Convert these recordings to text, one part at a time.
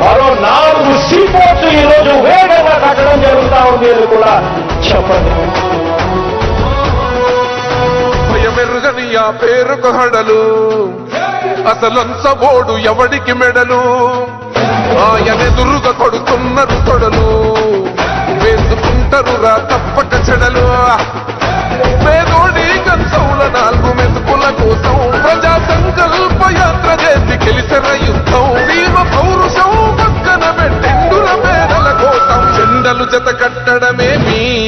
మరో నాలుగు సీపోర్ట్లు ఈరోజు వేగంగా కట్టడం జరుగుతా ఉంది అని కూడా చెప్పండి. భయమెరుగని ఆ పేరుకు హడలు. అసలంచబోడు ఎవడికి మెడలు? ఆయనెదురుగా కొడుతున్నారు తొడలు వేసుకుంటారు రా తప్పక చెడలు. పేదోడి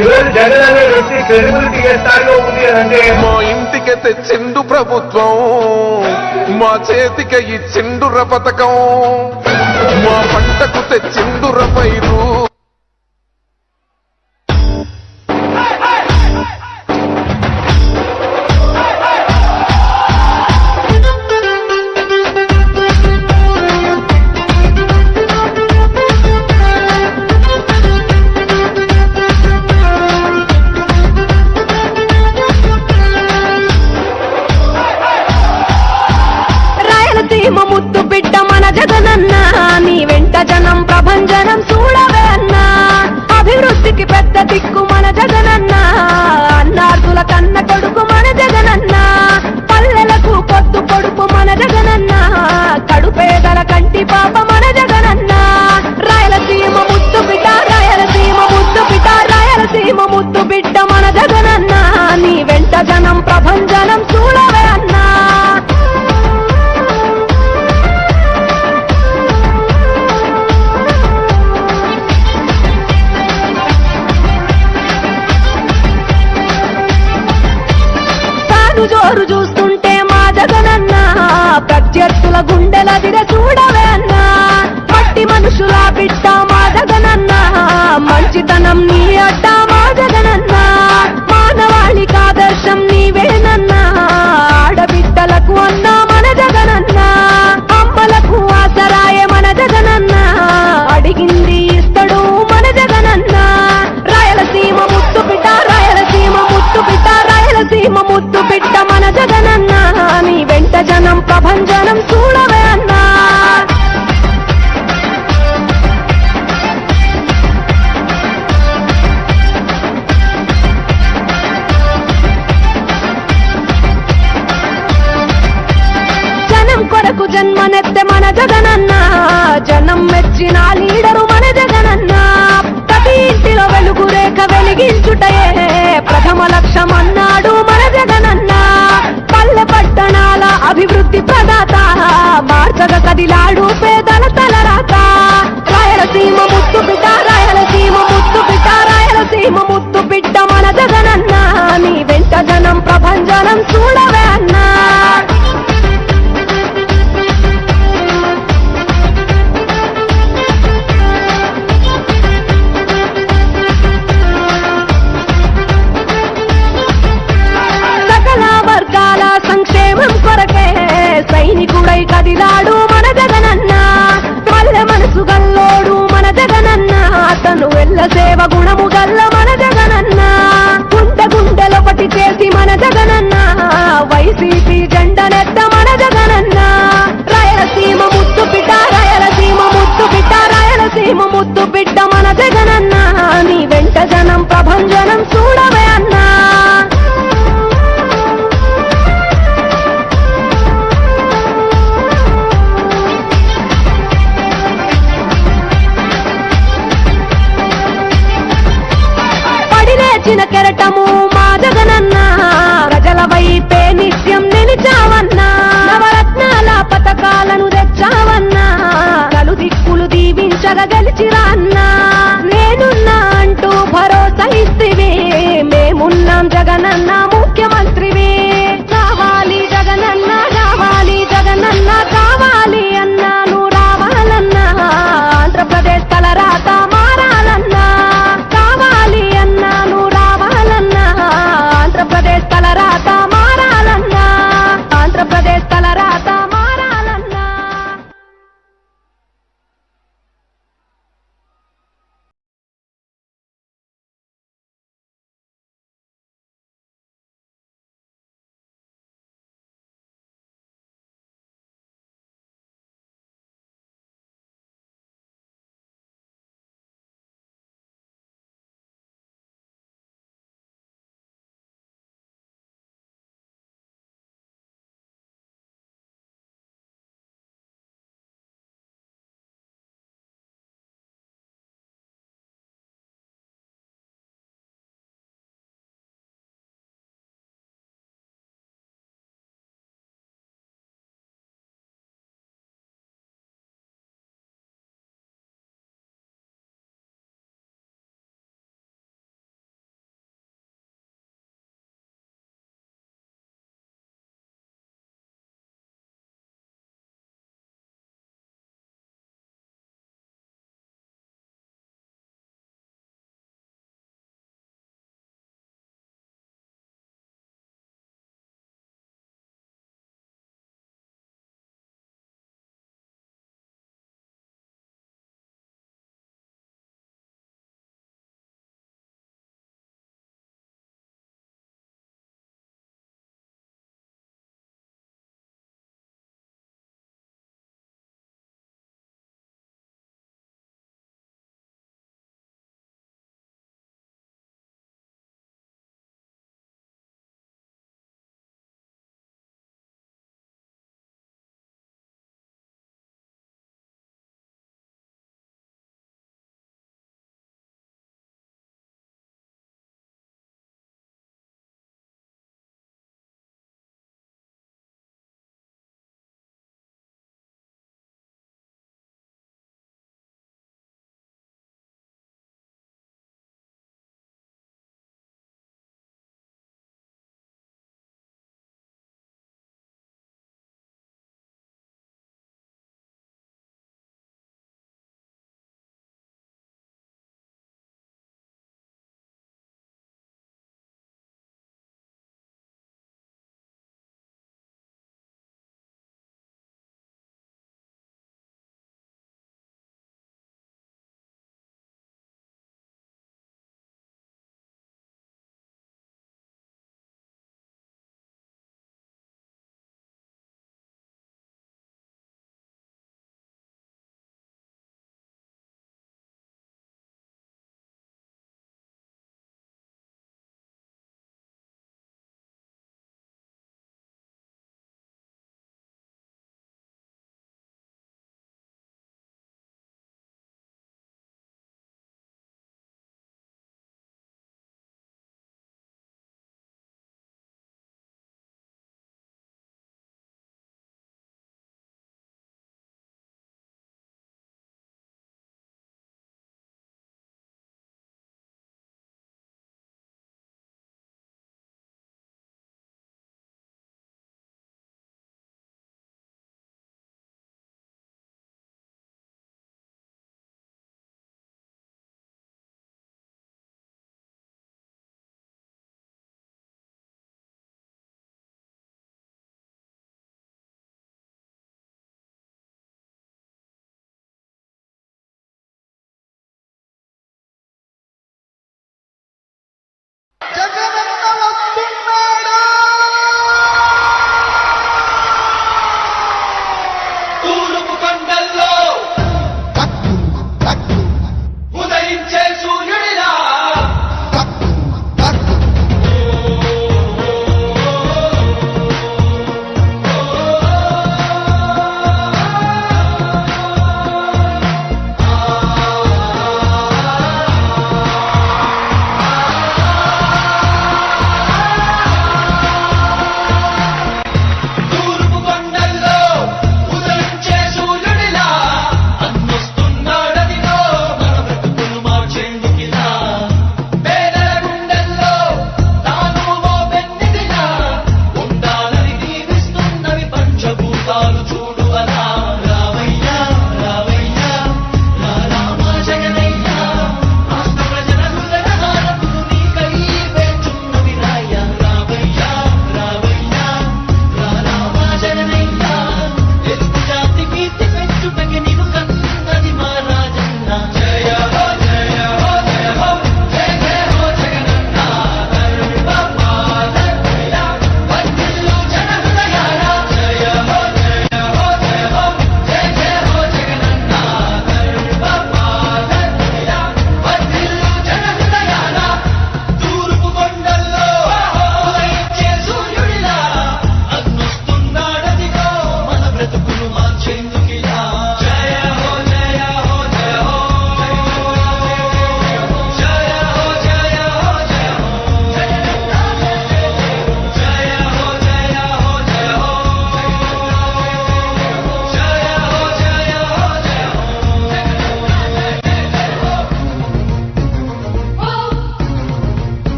ఈరోజు జగన్ అనే వ్యక్తి క్రెడిబిలిటీ ఏ స్థాయిలో ఉంది అని అంటే మా ఇంటికి తెచ్చిండు ప్రభుత్వం మా చేతికి ఇచ్చిండుర పథకం మా పంటకు తెచ్చిండుర పైరు. పెద్ద దిక్కు మన జగనన్న. అన్నార్థుల కన్న కొడుకు మన జగనన్న. పల్లెలకు పొద్దు పొడుపు మన జగనన్న. కడుపేదల కంటి పాప ప్రేమ ముద్దు బిడ్డ మన జగనన్న. నీ వెంట జనం ప్రభంజనం చూడవే అన్నా. జనం కొరకు జన్మనెత్తే మన జగనన్న. జనం మెచ్చిన లీడరు మన జగనన్న. ప్రతి ఇంటిలో వెలుగు రేఖ వెలిగించుటయే ప్రథమ లక్ష్యం అభివృద్ధి ప్రదాత మార్చగ కదిలాడు పేదల తలరాత. రాయలసీమ ముత్తు బిడ్డ రాయలసీమ ముత్తు బిడ్డ రాయలసీమ ముత్తు బిడ్డ మన జగనన్న. నీ వెంట జనం ప్రభంజనం చూడవే అన్న. నిలిచిన కెరటము మా జగనన్న ప్రజల వైపే నిత్యం నిలిచావన్నా. నవరత్నాల పథకాలను తెచ్చావన్నా. నలు దిక్కులు దీవించగ గెలిచిరా అన్నా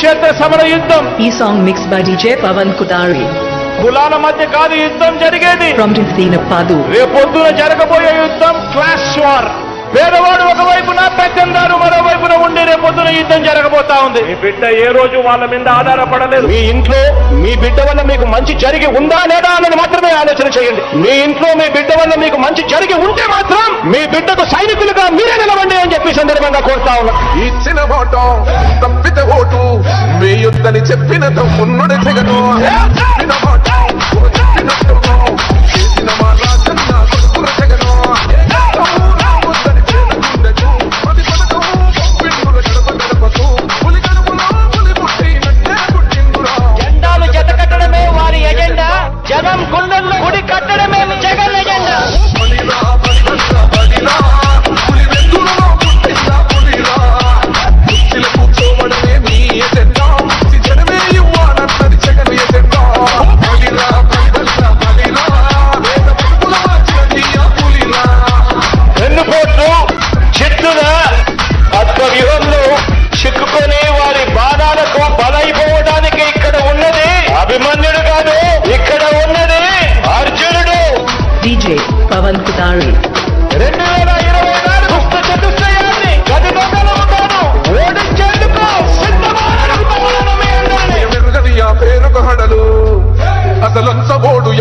కురుక్షేత్ర సమర యుద్ధం. ఈ song mix by DJ Pavan Kothari కులాల మధ్య కాదు యుద్ధం జరిగేది. ఫ్రమ్ పాదు రేపొద్దున జరగబోయే యుద్ధం క్లాస్ వార్ పేదవాడు ఒకవైపున పెద్దందారు మరోవైపున ఉండి రేపొద్దున యుద్ధం జరగబోతా ఉంది. మీ బిడ్డ ఏ రోజు వాళ్ళ మీద ఆధారపడలేదు? మీ ఇంట్లో మీ బిడ్డ వల్ల మీకు మంచి జరిగి ఉందా లేదా అన్నది మాత్రమే ఆలోచన చేయండి. మీ ఇంట్లో మీ బిడ్డ వల్ల మీకు మంచి జరిగి ఉంటే మాత్రం మీ బిడ్డకు సైనికులుగా మీరే నిలవండి అని చెప్పి సందర్భంగా కోరుతా ఉన్నా. ఇచ్చిన ఓటు తప్పిత ఓటు మీ యుద్ధని చెప్పిన తమ్మున్నడి తెగను చేసిన ఓటు, చేసిన మాట,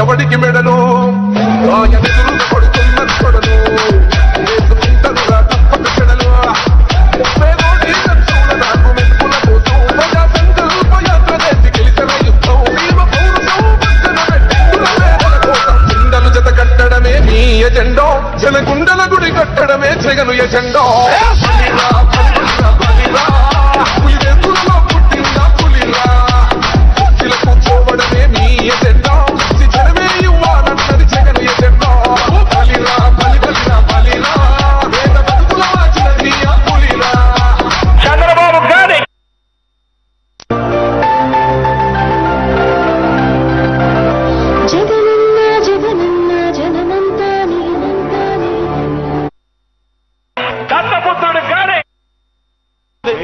కబడికి మెడలు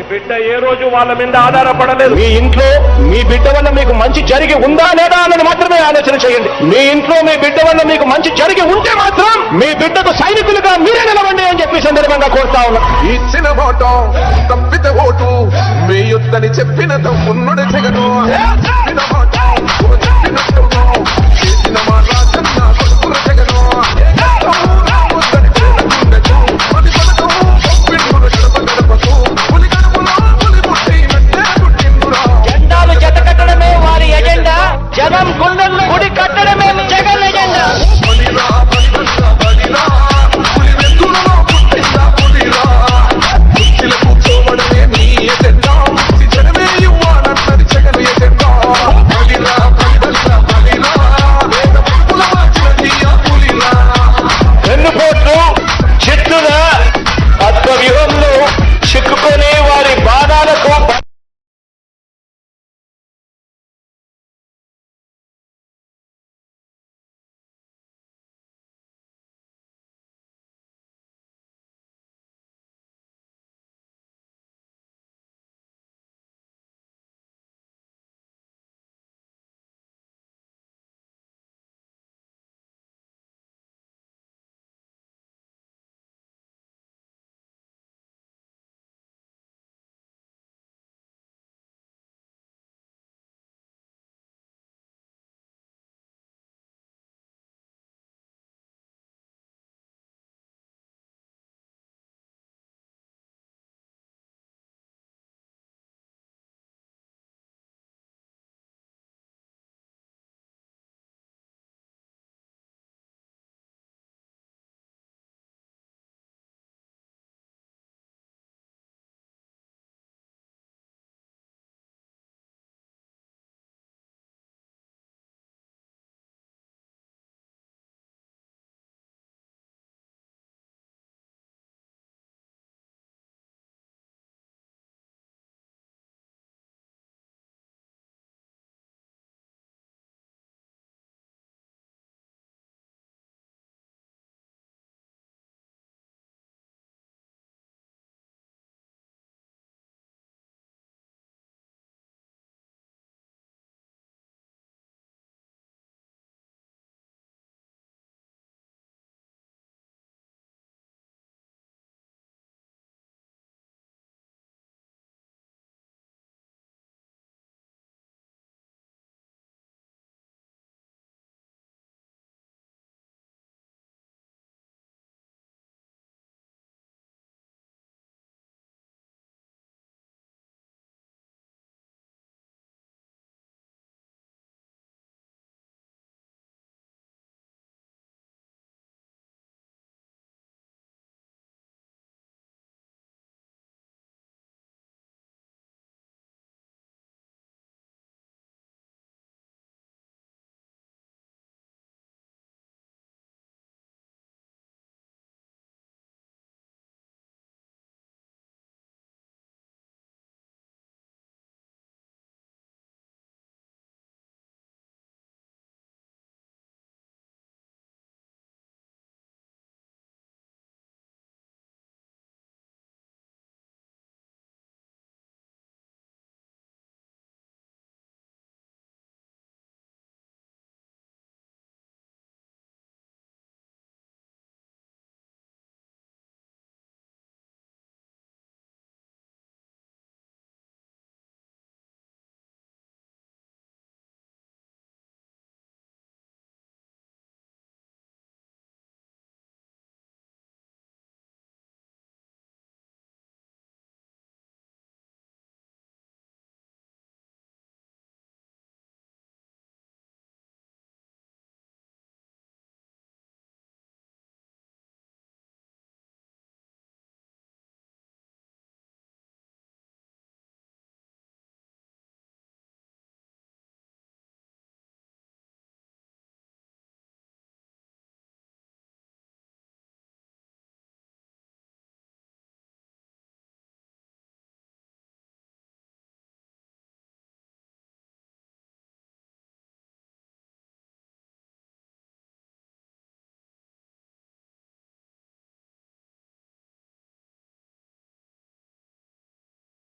బిడ్డ ఏ రోజు వాళ్ళ మీద ఆధారపడలేదు. మీ ఇంట్లో మీ బిడ్డ వల్ల మీకు మంచి జరిగి ఉందా లేదా అన్నది మాత్రమే ఆలోచన చేయండి. మీ ఇంట్లో మీ బిడ్డ వల్ల మీకు మంచి జరిగి ఉంటే మాత్రం మీ బిడ్డకు సైనికులుగా మీరే నిలవండి అని చెప్పి సందర్భంగా కోరుతా ఉన్నా. ఇచ్చిన ఓటం తప్పితే ఓటు మీ యుద్ధని చెప్పిన జగను